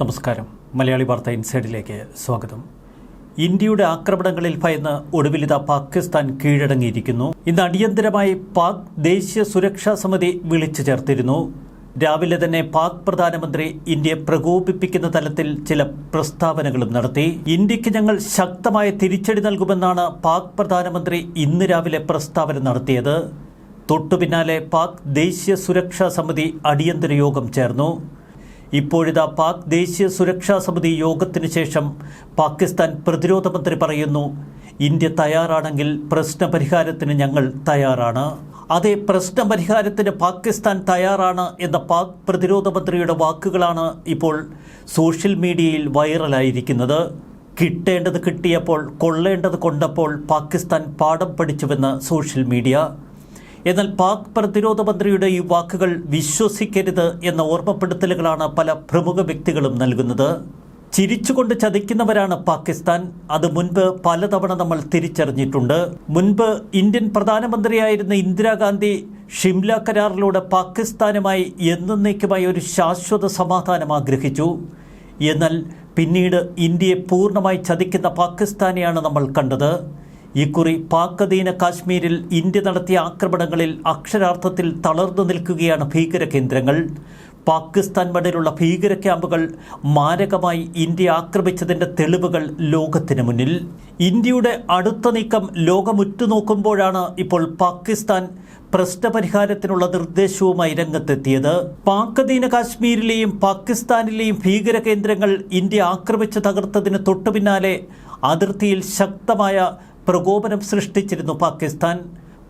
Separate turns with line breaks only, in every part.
നമസ്കാരം. മലയാളി വാർത്ത ഇൻസൈഡിലേക്ക് സ്വാഗതം. ഇന്ത്യയുടെ ആക്രമണങ്ങളിൽ ഭയന്ന് ഒടുവിലിത പാകിസ്ഥാൻ കീഴടങ്ങിയിരിക്കുന്നു. ഇന്ന് അടിയന്തരമായി പാക് ദേശീയ സുരക്ഷാ സമിതി വിളിച്ചു ചേർത്തിരുന്നു. രാവിലെ തന്നെ പാക് പ്രധാനമന്ത്രി ഇന്ത്യയെ പ്രകോപിപ്പിക്കുന്ന തലത്തിൽ ചില പ്രസ്താവനകളും നടത്തി. ഇന്ത്യയ്ക്ക് ഞങ്ങൾ ശക്തമായ തിരിച്ചടി നൽകുമെന്നാണ് പാക് പ്രധാനമന്ത്രി ഇന്ന് രാവിലെ പ്രസ്താവന നടത്തിയത്. തൊട്ടുപിന്നാലെ പാക് ദേശീയ സുരക്ഷാ സമിതി അടിയന്തര യോഗം ചേർന്നു. ഇപ്പോഴിതാ പാക് ദേശീയ സുരക്ഷാ സമിതി യോഗത്തിന് ശേഷം പാകിസ്ഥാൻ പ്രതിരോധ മന്ത്രി പറയുന്നു ഇന്ത്യ തയ്യാറാണെങ്കിൽ പ്രശ്നപരിഹാരത്തിന് ഞങ്ങൾ തയ്യാറാണ്. അതേ പ്രശ്നപരിഹാരത്തിന് പാകിസ്ഥാൻ തയ്യാറാണ് എന്ന പാക് പ്രതിരോധ മന്ത്രിയുടെ വാക്കുകളാണ് ഇപ്പോൾ സോഷ്യൽ മീഡിയയിൽ വൈറലായിരിക്കുന്നത്. കിട്ടേണ്ടത് കിട്ടിയപ്പോൾ കൊള്ളേണ്ടത് കൊണ്ടപ്പോൾ പാകിസ്ഥാൻ പാഠം പഠിച്ചുവെന്ന് സോഷ്യൽ മീഡിയ. എന്നാൽ പാക് പ്രതിരോധ മന്ത്രിയുടെ ഈ വാക്കുകൾ വിശ്വസിക്കരുത് എന്ന ഓർമ്മപ്പെടുത്തലുകളാണ് പല പ്രമുഖ വ്യക്തികളും നൽകുന്നത്. ചിരിച്ചുകൊണ്ട് ചതിക്കുന്നവരാണ് പാകിസ്ഥാൻ. അത് മുൻപ് പലതവണ നമ്മൾ തിരിച്ചറിഞ്ഞിട്ടുണ്ട്. മുൻപ് ഇന്ത്യൻ പ്രധാനമന്ത്രിയായിരുന്ന ഇന്ദിരാഗാന്ധി ഷിംല കരാറിലൂടെ പാകിസ്ഥാനുമായി എന്നേക്കുമായി ഒരു ശാശ്വത സമാധാനം ആഗ്രഹിച്ചു. എന്നാൽ പിന്നീട് ഇന്ത്യയെ പൂർണമായി ചതിക്കുന്ന പാകിസ്ഥാനെയാണ് നമ്മൾ കണ്ടത്. ഇക്കുറി പാക് അധീന കാശ്മീരിൽ ഇന്ത്യ നടത്തിയ ആക്രമണങ്ങളിൽ അക്ഷരാർത്ഥത്തിൽ തളർന്നു നിൽക്കുകയാണ് ഭീകര കേന്ദ്രങ്ങൾ പാകിസ്ഥാൻ മണ്ണിലുള്ള ഭീകര ക്യാമ്പുകൾ മാരകമായി ഇന്ത്യ ആക്രമിച്ചതിന്റെ തെളിവുകൾ ലോകത്തിന് മുന്നിൽ. ഇന്ത്യയുടെ അടുത്ത നീക്കം ലോകമുറ്റുനോക്കുമ്പോഴാണ് ഇപ്പോൾ പാകിസ്ഥാൻ പ്രശ്നപരിഹാരത്തിനുള്ള നിർദ്ദേശവുമായി രംഗത്തെത്തിയത്. പാക് അധീന കാശ്മീരിലെയും പാകിസ്ഥാനിലെയും ഭീകര കേന്ദ്രങ്ങൾ ഇന്ത്യ ആക്രമിച്ച് തകർത്തതിന് തൊട്ടുപിന്നാലെ അതിർത്തിയിൽ ശക്തമായ പ്രകോപനം സൃഷ്ടിച്ചിരുന്നു പാകിസ്ഥാൻ.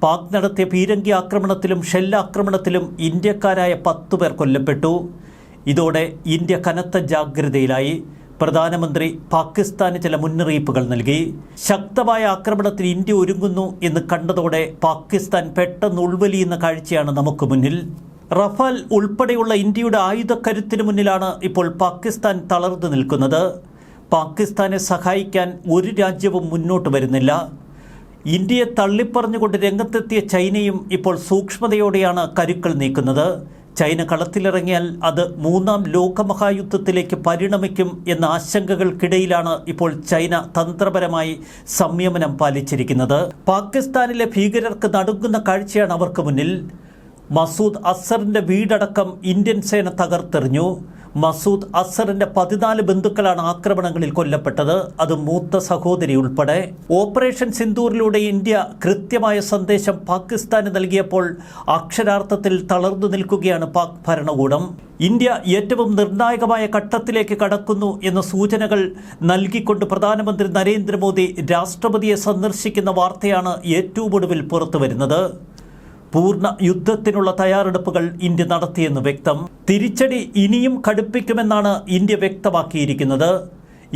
പാക് നടത്തിയ പീരങ്കി ആക്രമണത്തിലും ഷെല്ലാക്രമണത്തിലും ഇന്ത്യക്കാരായ പത്തു പേർ കൊല്ലപ്പെട്ടു. ഇതോടെ ഇന്ത്യ കനത്ത ജാഗ്രതയിലായി. പ്രധാനമന്ത്രി പാകിസ്ഥാന് ചില മുന്നറിയിപ്പുകൾ നൽകി. ശക്തമായ ആക്രമണത്തിന് ഇന്ത്യ ഒരുങ്ങുന്നു എന്ന് കണ്ടതോടെ പാകിസ്ഥാൻ പെട്ടെന്ന് ഉൾവലിയുന്ന കാഴ്ചയാണ് നമുക്ക് മുന്നിൽ. റഫാൽ ഉൾപ്പെടെയുള്ള ഇന്ത്യയുടെ ആയുധക്കരുത്തിന് മുന്നിലാണ് ഇപ്പോൾ പാകിസ്ഥാൻ തളർന്നു നിൽക്കുന്നത്. പാകിസ്ഥാനെ സഹായിക്കാൻ ഒരു രാജ്യവും മുന്നോട്ട് വരുന്നില്ല. ഇന്ത്യയെ തള്ളിപ്പറഞ്ഞുകൊണ്ട് രംഗത്തെത്തിയ ചൈനയും ഇപ്പോൾ സൂക്ഷ്മതയോടെയാണ് കരുക്കൾ നീക്കുന്നത്. ചൈന കളത്തിലിറങ്ങിയാൽ അത് മൂന്നാം ലോകമഹായുദ്ധത്തിലേക്ക് പരിണമിക്കും എന്ന ആശങ്കകൾക്കിടയിലാണ് ഇപ്പോൾ ചൈന തന്ത്രപരമായി സംയമനം പാലിച്ചിരിക്കുന്നത്. പാകിസ്ഥാനിലെ ഭീകരർക്ക് നടുങ്ങുന്ന കാഴ്ചയാണ് അവർക്ക് മുന്നിൽ. മസൂദ് അസറിന്റെ വീടടക്കം ഇന്ത്യൻ സേന തകർത്തെറിഞ്ഞു. മസൂദ് അസറിന്റെ പതിനാല് ബന്ധുക്കളാണ് ആക്രമണങ്ങളിൽ കൊല്ലപ്പെട്ടത്. അത് മൂത്ത സഹോദരി ഉൾപ്പെടെ. ഓപ്പറേഷൻ സിന്ദൂറിലൂടെ ഇന്ത്യ കൃത്യമായ സന്ദേശം പാകിസ്ഥാന് നൽകിയപ്പോൾ അക്ഷരാർത്ഥത്തിൽ തളർന്നു നിൽക്കുകയാണ് പാക് ഭരണകൂടം. ഇന്ത്യ ഏറ്റവും നിർണായകമായ ഘട്ടത്തിലേക്ക് കടക്കുന്നു എന്ന സൂചനകൾ നൽകിക്കൊണ്ട് പ്രധാനമന്ത്രി നരേന്ദ്രമോദി രാഷ്ട്രപതിയെ സന്ദർശിക്കുന്ന വാർത്തയാണ് ഏറ്റവും ഒടുവിൽ പുറത്തുവരുന്നത്. പൂർണ യുദ്ധത്തിനുള്ള തയ്യാറെടുപ്പുകൾ ഇന്ത്യ നടത്തിയെന്ന് വ്യക്തം. തിരിച്ചടി ഇനിയും കടുപ്പിക്കുമെന്നാണ് ഇന്ത്യ വ്യക്തമാക്കിയിരിക്കുന്നത്.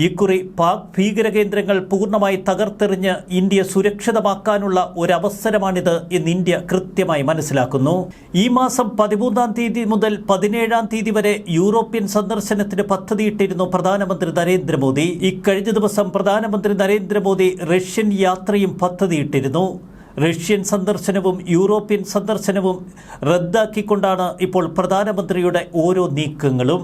ഇക്കുറി പാക് ഭീകര കേന്ദ്രങ്ങൾ പൂർണമായി തകർത്തെറിഞ്ഞ് ഇന്ത്യ സുരക്ഷിതമാക്കാനുള്ള ഒരവസരമാണിത് എന്ന് ഇന്ത്യ കൃത്യമായി മനസ്സിലാക്കുന്നു. ഈ മാസം പതിമൂന്നാം തീയതി മുതൽ പതിനേഴാം തീയതി വരെ യൂറോപ്യൻ സന്ദർശനത്തിന് പദ്ധതിയിട്ടിരുന്നു പ്രധാനമന്ത്രി നരേന്ദ്രമോദി. ഇക്കഴിഞ്ഞ ദിവസം പ്രധാനമന്ത്രി നരേന്ദ്രമോദി റഷ്യൻ യാത്രയും പദ്ധതിയിട്ടിരുന്നു. റഷ്യൻ സന്ദർശനവും യൂറോപ്യൻ സന്ദർശനവും റദ്ദാക്കിക്കൊണ്ടാണ് ഇപ്പോൾ പ്രധാനമന്ത്രിയുടെ ഓരോ നീക്കങ്ങളും.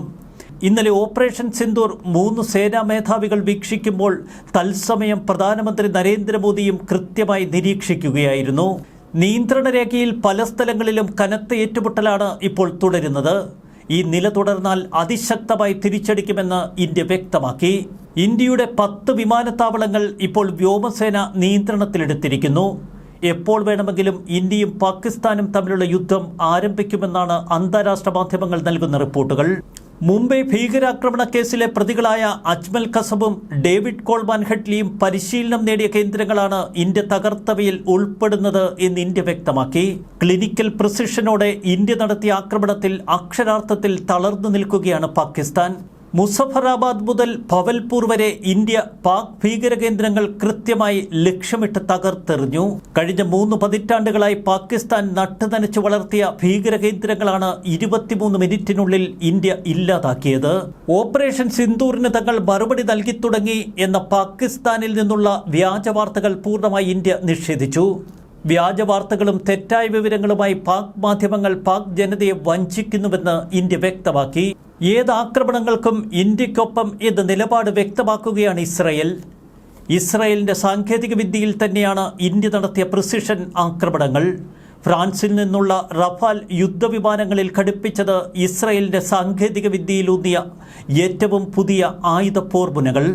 ഇന്നലെ ഓപ്പറേഷൻ സിന്ദൂർ മൂന്ന് സേനാ മേധാവികൾ വീക്ഷിക്കുമ്പോൾ തത്സമയം പ്രധാനമന്ത്രി നരേന്ദ്രമോദിയും കൃത്യമായി നിരീക്ഷിക്കുകയായിരുന്നു. നിയന്ത്രണ രേഖയിൽ പല സ്ഥലങ്ങളിലും കനത്ത ഏറ്റുമുട്ടലാണ് ഇപ്പോൾ തുടരുന്നത്. ഈ നില തുടർന്നാൽ അതിശക്തമായി തിരിച്ചടിക്കുമെന്ന് ഇന്ത്യ വ്യക്തമാക്കി. ഇന്ത്യയുടെ പത്ത് വിമാനത്താവളങ്ങൾ ഇപ്പോൾ വ്യോമസേന നിയന്ത്രണത്തിലെടുത്തിരിക്കുന്നു. എപ്പോൾ വേണമെങ്കിലും ഇന്ത്യയും പാകിസ്ഥാനും തമ്മിലുള്ള യുദ്ധം ആരംഭിക്കുമെന്നാണ് അന്താരാഷ്ട്ര മാധ്യമങ്ങൾ നൽകുന്ന റിപ്പോർട്ടുകൾ. മുംബൈ ഭീകരാക്രമണ കേസിലെ പ്രതികളായ അജ്മൽ കസബും ഡേവിഡ് കോൾമാൻ ഹെഡ്ലിയും പരിശീലനം നേടിയ കേന്ദ്രങ്ങളാണ് ഇന്ത്യ തകർത്തവയിൽ ഉൾപ്പെടുന്നത് എന്ന് ഇന്ത്യ വ്യക്തമാക്കി. ക്ലിനിക്കൽ പ്രിസിഷനോടെ ഇന്ത്യ നടത്തിയ ആക്രമണത്തിൽ അക്ഷരാർത്ഥത്തിൽ തളർന്നു നിൽക്കുകയാണ് പാകിസ്ഥാൻ. മുസഫറാബാദ് മുതൽ ഭവൽപൂർ വരെ ഇന്ത്യ പാക് ഭീകരകേന്ദ്രങ്ങൾ കൃത്യമായി ലക്ഷ്യമിട്ട് തകർത്തെറിഞ്ഞു. കഴിഞ്ഞ മൂന്ന് പതിറ്റാണ്ടുകളായി പാകിസ്ഥാൻ നട്ടുനനച്ചു വളർത്തിയ ഭീകരകേന്ദ്രങ്ങളാണ് ഇരുപത്തിമൂന്ന് മിനിറ്റിനുള്ളിൽ ഇന്ത്യ ഇല്ലാതാക്കിയത്. ഓപ്പറേഷൻ സിന്ദൂറിന് തങ്ങൾ മറുപടി നൽകി തുടങ്ങി എന്ന പാകിസ്ഥാനിൽ നിന്നുള്ള വ്യാജ വാർത്തകൾ പൂർണമായി ഇന്ത്യ നിഷേധിച്ചു. വ്യാജ വാർത്തകളും തെറ്റായ വിവരങ്ങളുമായി പാക് മാധ്യമങ്ങൾ പാക് ജനതയെ വഞ്ചിക്കുന്നുവെന്ന് ഇന്ത്യ വ്യക്തമാക്കി. ഏത് ആക്രമണങ്ങൾക്കും ഇന്ത്യക്കൊപ്പം എന്ന നിലപാട് വ്യക്തമാക്കുകയാണ് ഇസ്രയേൽ. ഇസ്രായേലിന്റെ സാങ്കേതിക വിദ്യയിൽ തന്നെയാണ് ഇന്ത്യ നടത്തിയ പ്രിസിഷൻ ആക്രമണങ്ങൾ. ഫ്രാൻസിൽ നിന്നുള്ള റഫാൽ യുദ്ധവിമാനങ്ങളിൽ ഘടിപ്പിച്ചത് ഇസ്രായേലിന്റെ സാങ്കേതിക വിദ്യയിലൂന്നിയ ഏറ്റവും പുതിയ ആയുധ പോർമുനകൾ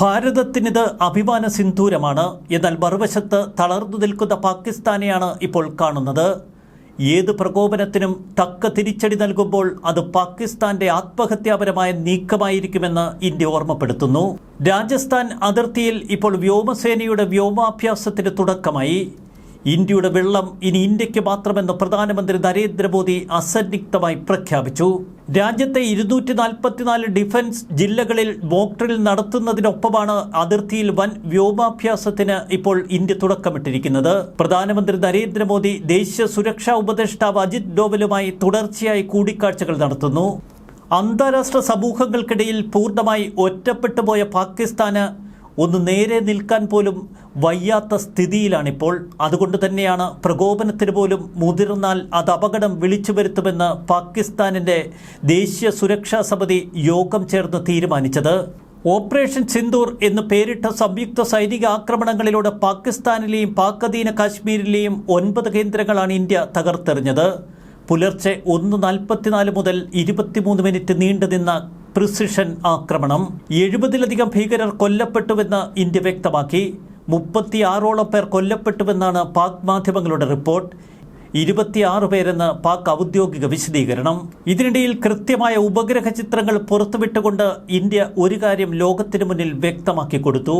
ഭാരതത്തിനിത് അഭിമാന സിന്ദൂരമാണ്. എന്നാൽ മറുവശത്ത് തളർന്നു നിൽക്കുന്ന പാകിസ്ഥാനെയാണ് ഇപ്പോൾ കാണുന്നത്. ഏത് പ്രകോപനത്തിനും തക്ക തിരിച്ചടി നൽകുമ്പോൾ അത് പാകിസ്ഥാന്റെ ആത്മഹത്യാപരമായ നീക്കമായിരിക്കുമെന്ന് ഇന്ത്യ ഓർമ്മപ്പെടുത്തുന്നു. രാജസ്ഥാൻ അതിർത്തിയിൽ ഇപ്പോൾ വ്യോമസേനയുടെ വ്യോമാഭ്യാസത്തിന് തുടക്കമായി. ഇന്ത്യയുടെ വെള്ളം ഇനി ഇന്ത്യയ്ക്ക് മാത്രമെന്ന് പ്രധാനമന്ത്രി നരേന്ദ്രമോദി അസന്നിഗ്ധമായി പ്രഖ്യാപിച്ചു. രാജ്യത്തെ ഇരുന്നൂറ്റി നാൽപ്പത്തിനാല് ഡിഫൻസ് ജില്ലകളിൽ മോക്ട്രിൽ നടത്തുന്നതിനൊപ്പമാണ് അതിർത്തിയിൽ വൻ വ്യോമാഭ്യാസത്തിന് ഇപ്പോൾ ഇന്ത്യ തുടക്കമിട്ടിരിക്കുന്നത്. പ്രധാനമന്ത്രി നരേന്ദ്രമോദി ദേശീയ സുരക്ഷാ ഉപദേഷ്ടാവ് അജിത് ഡോവലുമായി തുടർച്ചയായി കൂടിക്കാഴ്ചകൾ നടത്തുന്നു. അന്താരാഷ്ട്ര സമൂഹങ്ങൾക്കിടയിൽ പൂർണമായി ഒറ്റപ്പെട്ടുപോയ പാകിസ്ഥാന് ഒന്ന് നേരെ നിൽക്കാൻ പോലും വയ്യാത്ത സ്ഥിതിയിലാണിപ്പോൾ. അതുകൊണ്ട് തന്നെയാണ് പ്രകോപനത്തിന് പോലും മുതിർന്നാൽ അത് അപകടം വിളിച്ചു വരുത്തുമെന്ന് പാകിസ്ഥാനിന്റെ ദേശീയ സുരക്ഷാ സമിതി യോഗം ചേർന്ന് തീരുമാനിച്ചത്. ഓപ്പറേഷൻ സിന്ദൂർ എന്ന് പേരിട്ട സംയുക്ത സൈനിക ആക്രമണങ്ങളിലൂടെ പാകിസ്ഥാനിലെയും പാക്കധീന കാശ്മീരിലെയും ഒൻപത് കേന്ദ്രങ്ങളാണ് ഇന്ത്യ തകർത്തെറിഞ്ഞത്. പുലർച്ചെ ഒന്ന് നാൽപ്പത്തിനാല് മുതൽ ഇരുപത്തിമൂന്ന് മിനിറ്റ് നീണ്ടുനിന്ന പ്രിസിഷൻ ആക്രമണം. എഴുപതിലധികം ഭീകരർ കൊല്ലപ്പെട്ടുവെന്ന് ഇന്ത്യ വ്യക്തമാക്കി. മുപ്പത്തിയാറോളം പേർ കൊല്ലപ്പെട്ടുവെന്നാണ് പാക് മാധ്യമങ്ങളുടെ റിപ്പോർട്ട്. ഇരുപത്തിയാറ് പേരെന്ന് പാക് ഔദ്യോഗിക വിശദീകരണം. ഇതിനിടയിൽ കൃത്യമായ ഉപഗ്രഹ ചിത്രങ്ങൾ പുറത്തുവിട്ടുകൊണ്ട് ഇന്ത്യ ഒരു കാര്യം ലോകത്തിനു മുന്നിൽ വ്യക്തമാക്കി കൊടുത്തു.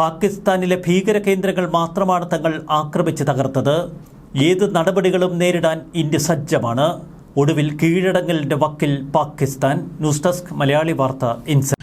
പാകിസ്ഥാനിലെ ഭീകര കേന്ദ്രങ്ങൾ മാത്രമാണ് തങ്ങൾ ആക്രമിച്ച് തകർത്തത്. ഏത് നടപടികളും നേരിടാൻ ഇന്ത്യ സജ്ജമാണ്. ഒടുവിൽ കീഴടങ്ങലിന്റെ വക്കിൽ പാകിസ്ഥാൻ. ന്യൂസ് ഡെസ്ക് മലയാളി വാർത്ത ഇൻസൈറ്റ്